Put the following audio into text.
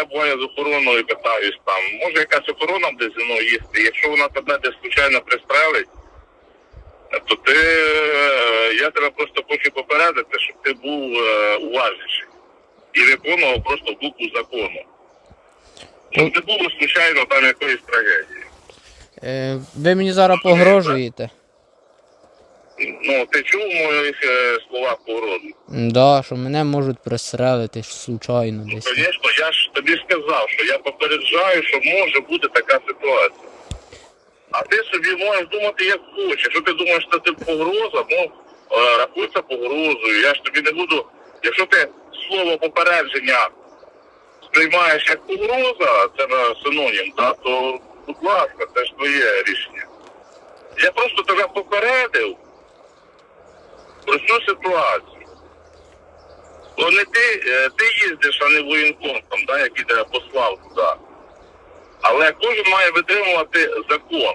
я буваю з охороною питаюсь там, може якась охорона буде зі мною їсти. Якщо вона тебе десь случайно пристрелить, то ти е, я тебе просто хочу попередити, щоб ти був е, уважніший і виконував просто букву закону. Щоб не було случайно там якоїсь трагедії. Е, ви мені зараз погрожуєте? Ну, ти чув моїх е, словах погрозу? Да, що мене можуть пристрелити случайно десь. Звісно, я ж тобі сказав, що я попереджаю, що може бути така ситуація. А ти собі можеш думати як хочеш. Якщо ти думаєш, що це погроза, ну е, рахуй погрозою. Я ж тобі не буду. Якщо ти слово попередження сприймаєш як погроза, це на синонім, да, то будь ласка, це ж твоє рішення. Я просто тебе попередив цю ситуацію. Бо не ти, е, ти їздиш, а не воєнком, да, який тебе послав туди. Але кожен має витримувати закон.